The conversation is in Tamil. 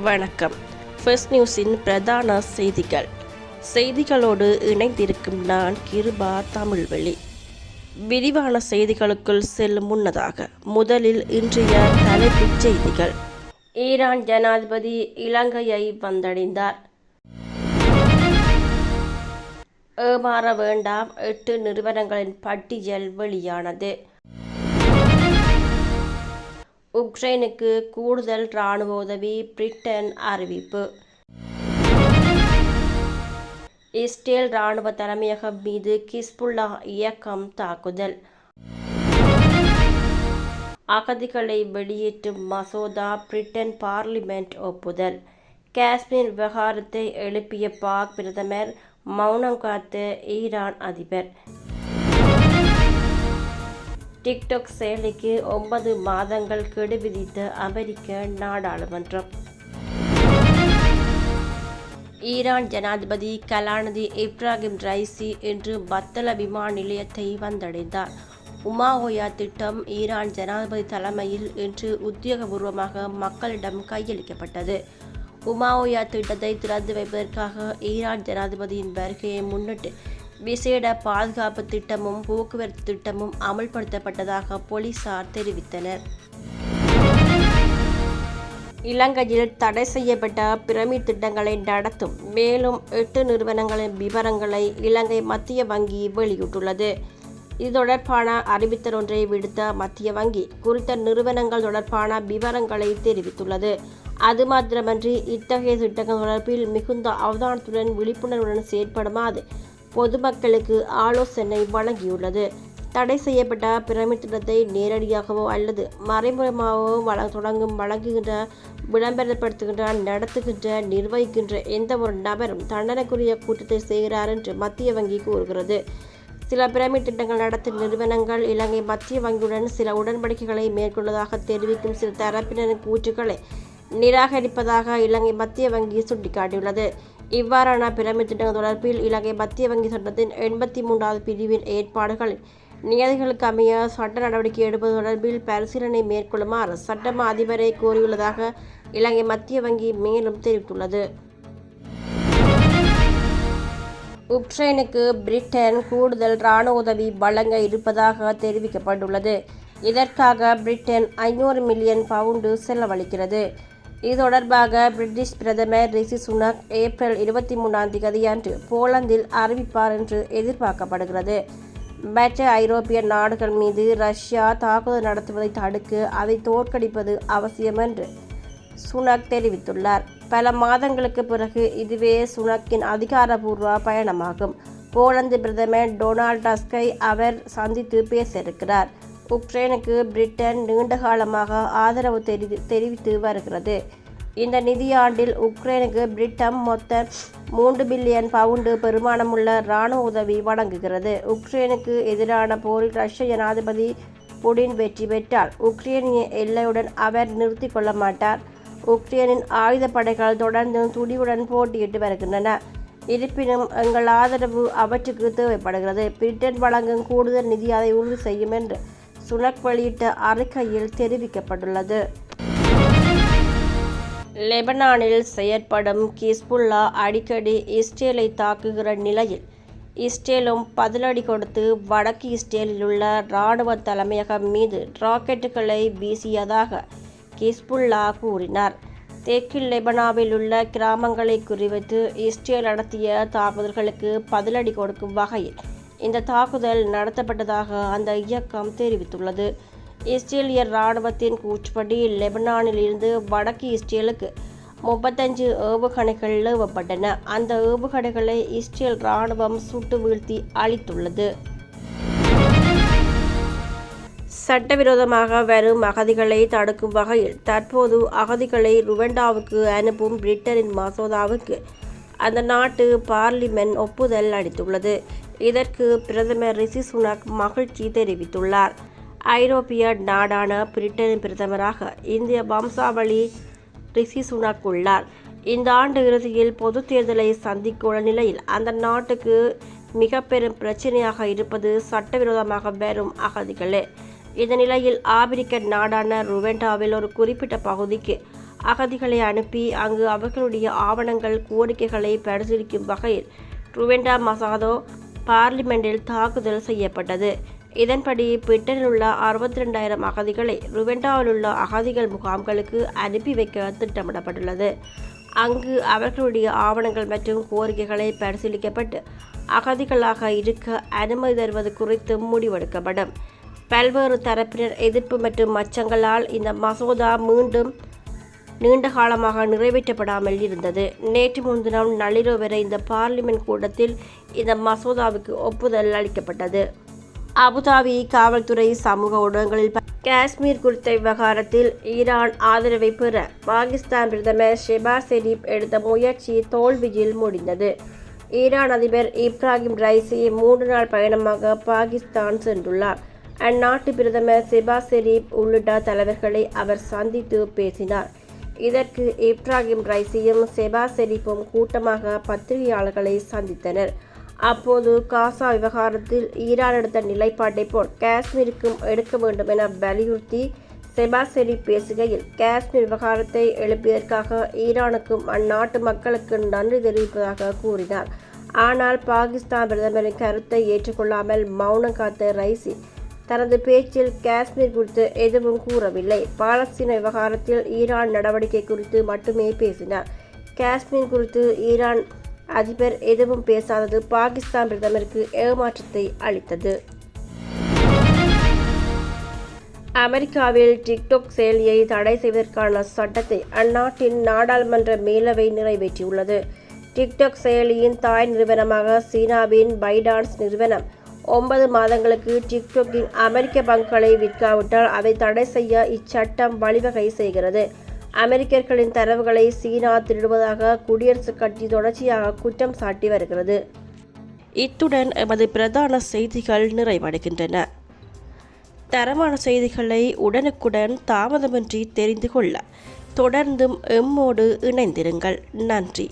வணக்கம். ஃபர்ஸ்ட் நியூஸின் பிரதான செய்திகள். செய்திகளோடு இணைந்திருக்கும் நான் கிருபா தமிழ்வெளி. விரிவான செய்திகளுக்குள் செல்லும் முன்னதாக முதலில் இன்றைய தலைப்புச் செய்திகள். ஈரான் ஜனாதிபதி இலங்கையை வந்தடைந்தார். ஏமாற வேண்டாம் எட்டு நிறுவனங்களின் பட்டியல் வெளியானது. உக்ரைனுக்கு கூடுதல் இராணுவ உதவி பிரிட்டன் அறிவிப்பு. இஸ்ரேல் இராணுவ தலைமையகம் மீது கிஸ்புல்லா இயக்கம் தாக்குதல். அகதிகளை வெளியேற்றும் மசோதா பிரிட்டன் பார்லிமெண்ட் ஒப்புதல். காஷ்மீர் விவகாரத்தை எழுப்பிய பாக் பிரதமர் மௌனம் காத்த ஈரான் அதிபர். டிக்டாக் செயலிக்கு ஒன்பது மாதங்கள் கெடு விதித்த அமெரிக்க நாடாளுமன்றம். ஈரான் ஜனாதிபதி கலாநிதி இப்ராஹிம் ரைசி இன்று பத்தல விமான நிலையத்தை வந்தடைந்தார். உமாஓயா திட்டம் ஈரான் ஜனாதிபதி தலைமையில் இன்று உத்தியோகபூர்வமாக மக்களிடம் கையளிக்கப்பட்டது. உமாஓயா திட்டத்தை திறந்து வைப்பதற்காக ஈரான் ஜனாதிபதியின் வருகையை முன்னிட்டு விசேட பாதுகாப்பு திட்டமும் போக்குவரத்து திட்டமும் அமல்படுத்தப்பட்டதாக போலீசார் தெரிவித்தனர். இலங்கையில் தடை செய்யப்பட்ட பிரமிட் திட்டங்களை நடத்தும் மேலும் எட்டு நிறுவனங்களின் விவரங்களை இலங்கை மத்திய வங்கி வெளியிட்டுள்ளது. இது தொடர்பான அறிவித்தல் ஒன்றை விடுத்த மத்திய வங்கி குறித்த நிறுவனங்கள் தொடர்பான விவரங்களை தெரிவித்துள்ளது. அது மாத்திரமன்றி இத்தகைய திட்டங்கள் தொடர்பில் மிகுந்த அவதானத்துடன் விழிப்புணர்வுடன் செயற்படுமாறு பொதுமக்களுக்கு ஆலோசனை வழங்கியுள்ளது. தடை செய்யப்பட்ட பிரமிட் திட்டத்தை நேரடியாகவோ அல்லது மறைமுகமாகவோ வழ தொடங்கும் வழங்குகின்ற விளம்பரப்படுத்துகின்ற நடத்துகின்ற நிர்வகிக்கின்ற எந்த ஒரு நபரும் தண்டனைக்குரிய கூட்டத்தை செய்கிறார் என்று மத்திய வங்கி கூறுகிறது. சில பிரமிட் திட்டங்கள் நடத்தும் நிறுவனங்கள் இலங்கை மத்திய வங்கியுடன் சில உடன்படிக்கைகளை மேற்கொள்வதாக தெரிவிக்கும் சில தரப்பினரின் கூற்றுக்களை நிராகரிப்பதாக இலங்கை மத்திய வங்கி சுட்டிக்காட்டியுள்ளது. இவ்வாறான பிரமிட் திட்டங்கள் தொடர்பில் இலங்கை மத்திய வங்கி சட்டத்தின் எண்பத்தி மூன்றாவது பிரிவின் ஏற்பாடுகள் நியதிகளுக்கு அமைய சட்ட நடவடிக்கை எடுப்பது தொடர்பில் பரிசீலனை மேற்கொள்ளுமாறு சட்டம அதிபரை கோரியுள்ளதாக இலங்கை மத்திய வங்கி மேலும் தெரிவித்துள்ளது. உக்ரைனுக்கு பிரிட்டன் கூடுதல் இராணுவ உதவி வழங்க இருப்பதாக தெரிவிக்கப்பட்டுள்ளது. இதற்காக பிரிட்டன் ஐநூறு மில்லியன் பவுண்டு செலவழிக்கிறது. இது தொடர்பாக பிரிட்டிஷ் பிரதமர் ரிஷி சுனக் ஏப்ரல் இருபத்தி மூணாம் தேதி அன்று போலந்தில் அறிவிப்பார் என்று எதிர்பார்க்கப்படுகிறது. மற்ற ஐரோப்பிய நாடுகள் மீது ரஷ்யா தாக்குதல் நடத்துவதை தடுக்க அதை தோற்கடிப்பது அவசியம் என்று சுனக் தெரிவித்துள்ளார். பல மாதங்களுக்கு பிறகு இதுவே சுனக்கின் அதிகாரபூர்வ பயணமாகும். போலந்து பிரதமர் டொனால்ட் டஸ்கை அவர் சந்தித்து பேச இருக்கிறார். உக்ரைனுக்கு பிரிட்டன் நீண்ட காலமாக ஆதரவு தெரிவி தெரிவித்து வருகிறது. இந்த நிதியாண்டில் உக்ரைனுக்கு பிரிட்டன் மொத்த மூன்று பில்லியன் பவுண்டு பெருமானமுள்ள இராணுவ உதவி வழங்குகிறது. உக்ரைனுக்கு எதிரான போரில் ரஷ்ய ஜனாதிபதி புடின் வெற்றி பெற்றார். உக்ரைனிய எல்லையுடன் அவர் நிறுத்தி கொள்ள மாட்டார். உக்ரைனின் ஆயுத படைகள் தொடர்ந்து துடிவுடன் போட்டியிட்டு வருகின்றன. இருப்பினும் எங்கள் ஆதரவு அவற்றுக்கு தேவைப்படுகிறது. பிரிட்டன் வழங்கும் கூடுதல் நிதி அதை உறுதி செய்யும் என்று சுனக் வெளியிட்ட அறிக்கையில் தெரிவிக்கப்பட்டுள்ளது. லெபனானில் செயற்படும் கிஸ்புல்லா அடிக்கடி இஸ்ரேலை தாக்குகிற நிலையில் இஸ்ரேலும் பதிலடி கொடுத்து வடக்கு இஸ்ரேலில் உள்ள இராணுவ தலைமையகம் மீது ராக்கெட்டுகளை வீசியதாக கிஸ்புல்லா கூறினார். தெற்கு லெபனாவில் உள்ள கிராமங்களை குறிவைத்து இஸ்ரேல் நடத்திய தாக்குதல்களுக்கு பதிலடி கொடுக்கும் வகையில் இந்த தாக்குதல் நடத்தப்பட்டதாக அந்த இயக்கம் தெரிவித்துள்ளது. இஸ்ரேலிய இராணுவத்தின் கூற்றுப்படி லெபனானில் இருந்து வடக்கு இஸ்ரேலுக்கு முப்பத்தஞ்சு ஏவுகணைகள் ஏவப்பட்டன. அந்த ஏவுகணைகளை இஸ்ரேல் இராணுவம் சுட்டு வீழ்த்தி அளித்துள்ளது சட்டவிரோதமாக வரும் அகதிகளை தடுக்கும் வகையில் தற்போது அகதிகளை ருவண்டாவுக்கு அனுப்பும் பிரிட்டனின் மசோதாவுக்கு அந்த நாட்டு பார்லிமென்ட் ஒப்புதல் அளித்துள்ளது. இதற்கு பிரதமர் ரிஷி சுனக் மகிழ்ச்சி தெரிவித்துள்ளார். ஐரோப்பிய நாடான பிரிட்டனின் பிரதமராக இந்திய வம்சாவளி ரிஷி சுனக் உள்ளார். இந்த ஆண்டு இறுதியில் பொது தேர்தலை சந்திக்க நிலையில் அந்த நாட்டுக்கு மிக பெரும் பிரச்சனையாக இருப்பது சட்டவிரோதமாக வரும் அகதிகளே. இந்த நிலையில் ஆப்பிரிக்க நாடான ருவெண்டாவில் ஒரு குறிப்பிட்ட பகுதிக்கு அகதிகளை அனுப்பி அங்கு அவர்களுடைய ஆவணங்கள் கோரிக்கைகளை பரிசீலிக்கும் வகையில் ருவெண்டா மசாதோ பார்லிமெண்டில் தாக்குதல் செய்யப்பட்டது. இதன்படி பிரிட்டனில் உள்ள அறுபத்தி ரெண்டாயிரம் அகதிகளை ருவெண்டாவில் உள்ள அகதிகள் முகாம்களுக்கு அனுப்பி வைக்க திட்டமிடப்பட்டுள்ளது. அங்கு அவர்களுடைய ஆவணங்கள் மற்றும் கோரிக்கைகளை பரிசீலிக்கப்பட்டு அகதிகளாக இருக்க அனுமதி தருவது குறித்து முடிவெடுக்கப்படும். பல்வேறு தரப்பினர் எதிர்ப்பு மற்றும் மச்சங்களால் இந்த மசோதா மீண்டும் நீண்ட காலமாக நிறைவேற்றப்படாமல் இருந்தது. நேற்று முன்தினம் நள்ளிரவு வரை இந்த பார்லிமென்ட் கூட்டத்தில் இந்த மசோதாவுக்கு ஒப்புதல் அளிக்கப்பட்டது. அபுதாபி காவல்துறை சமூக ஊடகங்களில் காஷ்மீர் குறித்த விவகாரத்தில் ஈரான் ஆதரவை பெற பாகிஸ்தான் பிரதமர் ஷெபாஸ் ஷெரீப் எடுத்த முயற்சி தோல்வியில் முடிந்தது. ஈரான் அதிபர் இப்ராஹிம் ரைசி மூன்று நாள் பயணமாக பாகிஸ்தான் சென்றுள்ளார். அந்நாட்டு பிரதமர் ஷெபாஸ் ஷெரீப் உள்ளிட்ட தலைவர்களை அவர் சந்தித்து பேசினார். இதற்கு இப்ராஹிம் ரைசியும் செபா செரிப்பும் கூட்டமாக பத்திரிகையாளர்களை சந்தித்தனர். அப்போது காசா விவகாரத்தில் ஈரான் எடுத்த நிலைப்பாட்டை போல் காஷ்மீருக்கும் எடுக்க வேண்டும் என வலியுறுத்தி செபாசெரி பேசுகையில் காஷ்மீர் விவகாரத்தை எழுப்பியதற்காக ஈரானுக்கும் அந்நாட்டு மக்களுக்கு நன்றி தெரிவிப்பதாக கூறினார். ஆனால் பாகிஸ்தான் பிரதமரின் கருத்தை ஏற்றுக்கொள்ளாமல் மௌனம் காத்த ரைசி தனது பேச்சில் காஷ்மீர் குறித்து எதுவும் கூறவில்லை. பாலஸ்தீன விவகாரத்தில் ஈரான் நடவடிக்கை குறித்து மட்டுமே பேசினார். காஷ்மீர் குறித்து ஈரான் அதிபர் எதுவும் பேசாதது பாகிஸ்தான் பிரதமருக்கு ஏமாற்றத்தை அளித்தது. அமெரிக்காவில் டிக்டாக் செயலியை தடை செய்வதற்கான சட்டத்தை அந்நாட்டின் நாடாளுமன்ற மேலவை நிறைவேற்றியுள்ளது. டிக்டாக் செயலியின் தாய் நிறுவனமாக சீனாவின் பைடான்ஸ் நிறுவனம் ஒன்பது மாதங்களுக்கு டிக்டோக்கின் அமெரிக்க பங்குகளை விற்காவிட்டால் அதை தடை செய்ய இச்சட்டம் வழிவகை செய்கிறது. அமெரிக்கர்களின் தரவுகளை சீனா திருடுவதாக குடியரசுக் கட்சி தொடர்ச்சியாக குற்றம் சாட்டி வருகிறது. இத்துடன் எமது பிரதான செய்திகள் நிறைவடைகின்றன. தரமான செய்திகளை உடனுக்குடன் தாமதமின்றி தெரிந்து கொள்ள தொடர்ந்தும் எம்மோடு இணைந்திருங்கள். நன்றி.